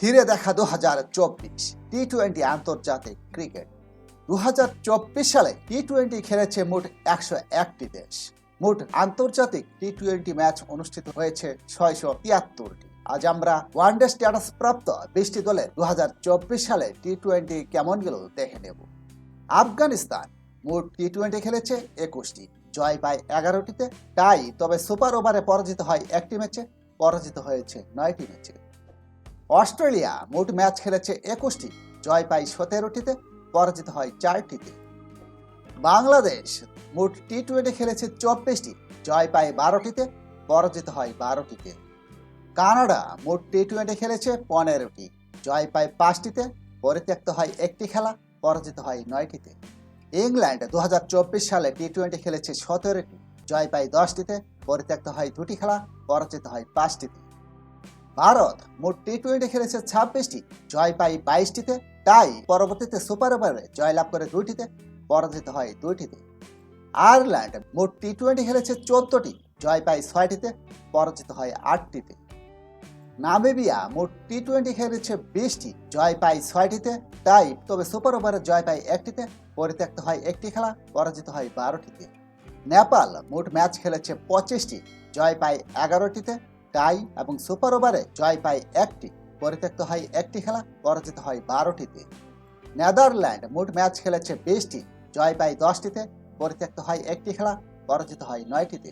ফিরে দেখা দু হাজার চব্বিশ টি টোয়েন্টি আন্তর্জাতিক ক্রিকেট। দু হাজার চব্বিশ সালে টি টোয়েন্টি খেলেছে মোট একশো একটি দেশ। মোট আন্তর্জাতিক টি টোয়েন্টি ম্যাচ অনুষ্ঠিত হয়েছে ছয়শো তিয়াত্তরটি। আজ আমরা ওয়ানডে স্ট্যাটাস প্রাপ্ত বিশটি দলের দু হাজার চব্বিশ সালে টি টোয়েন্টি কেমন গেল দেখে নেব। আফগানিস্তান মোট টি টোয়েন্টি খেলেছে একুশটি। জয় পায় এগারোটিতে, টাই, তবে সুপার ওভারে পরাজিত হয় একটি ম্যাচে। পরাজিত হয়েছে নয়টি ম্যাচে। অস্ট্রেলিয়া মোট ম্যাচ খেলেছে একুশটি। জয় পায় সতেরোটিতে, পরাজিত হয় চারটিতে। বাংলাদেশ মোট টি টোয়েন্টি খেলেছে চব্বিশটি, জয় পায় বারোটিতে, পরাজিত হয় বারোটিতে। কানাডা মোট টি টোয়েন্টি খেলেছে পনেরোটি, জয় পায় পাঁচটিতে, পরিত্যক্ত হয় একটি খেলা, পরাজিত হয় নয়টিতে। ইংল্যান্ড দু হাজার চব্বিশ সালে টি টোয়েন্টি খেলেছে সতেরোটি, জয় পায় দশটিতে, পরিত্যক্ত হয় দুটি খেলা, পরাজিত হয় পাঁচটিতে। ভারত মোট টি টোয়েন্টি খেলেছে ছাব্বিশটি জয় পায় বাইশটিতে, তাই পরবর্তীতে সুপার ওভারে জয়লাভ করে দুইটিতে, পরাজিত হয় দুইটিতে। আয়ারল্যান্ড মোট টি টোয়েন্টি খেলেছে চোদ্দটি জয় পায় ছয়টিতে, পরাজিত হয় আটটিতে। নামিবিয়া মোট টি টোয়েন্টি খেলেছে বিশটি জয় পায় ছয়টিতে, তাই তবে সুপার ওভারে জয় পায় একটিতে, পরিত্যক্ত হয় একটি খেলা, পরাজিত হয় বারোটিতে। নেপাল মোট ম্যাচ খেলেছে পঁচিশটি জয় পায় এগারোটিতে টাই এবং সুপার ওভারে জয় পায় একটি। পরিত্যক্ত হয় একটি খেলা, পরাজিত হয় বারোটিতে। নেদারল্যান্ড মোট ম্যাচ খেলেছে বিশটি, জয় পায় দশটিতে, পরিত্যক্ত হয় একটি খেলা, পরাজিত হয় নয়টিতে।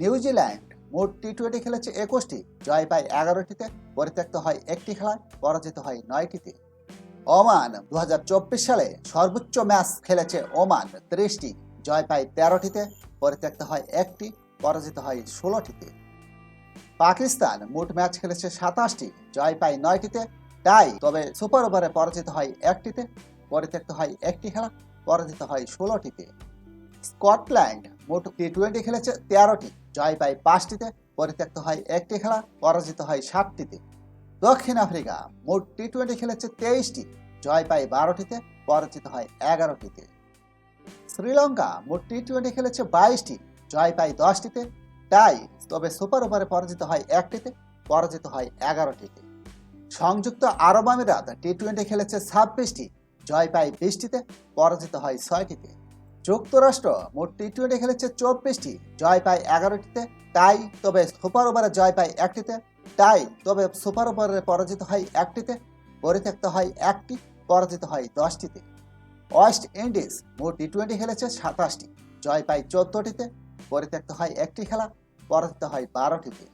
নিউজিল্যান্ড মোট টি টোয়েন্টি খেলেছে একুশটি, জয় পায় এগারোটিতে, পরিত্যক্ত হয় একটি খেলা, পরাজিত হয় নয়টিতে। ওমান দু হাজার চব্বিশ সালে সর্বোচ্চ ম্যাচ খেলেছে ওমান ত্রিশটি, জয় পায় তেরোটিতে, পরিত্যক্ত হয় একটি, পরাজিত হয় ষোলোটিতে। পাকিস্তান মোট ম্যাচ খেলেছে সাতাশটি, জয় পায় নয়টিতে তাই তবে সুপার ওভারে পরাজিত হয় একটিতে পরিত্যক্ত হয় একটি খেলা, পরাজিত হয় ষোলোটিতে। স্কটল্যান্ড মোট টি টোয়েন্টি খেলেছে তেরোটি, জয় পায় পাঁচটিতে পরিত্যক্ত হয় একটি খেলা, পরাজিত হয় সাতটিতে। দক্ষিণ আফ্রিকা মোট টি টোয়েন্টি খেলেছে তেইশটি, জয় পায় বারোটিতে, পরাজিত হয় এগারোটিতে। শ্রীলঙ্কা মোট টি টোয়েন্টি খেলেছে বাইশটি, জয় পায় দশটিতে তাই তবে সুপার ওভারে পরাজিত হয় একটিতে, পরাজিত হয় এগারোটিতে। সংযুক্ত আরব আমিরাত টি টোয়েন্টি খেলেছে ছাব্বিশটি, জয় পায় বিশটিতে, পরাজিত হয় ছয়টিতে। যুক্তরাষ্ট্র মোট টি টোয়েন্টি খেলেছে চব্বিশটি, জয় পায় এগারোটিতে, তাই তবে সুপার ওভারে জয় পায় একটিতে, তাই তবে সুপার ওভারে পরাজিত হয় একটিতে, পরিত্যক্ত হয় একটি, পরাজিত হয় দশটিতে। ওয়েস্ট ইন্ডিজ মোট টি টোয়েন্টি খেলেছে সাতাশটি, জয় পায় চোদ্দটিতে পরিত্যক্ত হয় একটি খেলা পরাজিত হয় বারোটিতে।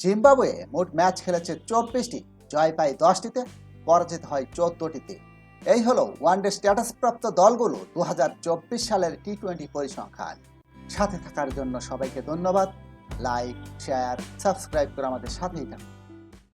জিম্বাবুয়ে মোট ম্যাচ খেলেছে চব্বিশটি, জয় পায় দশটিতে পরাজিত হয় চোদ্দটিতে। এই হলো ওয়ানডে স্ট্যাটাস প্রাপ্ত দলগুলো দু হাজার চব্বিশ সালের টি টোয়েন্টি পরিসংখ্যান। সাথে থাকার জন্য সবাইকে ধন্যবাদ। লাইক, শেয়ার, সাবস্ক্রাইব করে আমাদের সাথেই থাকুন।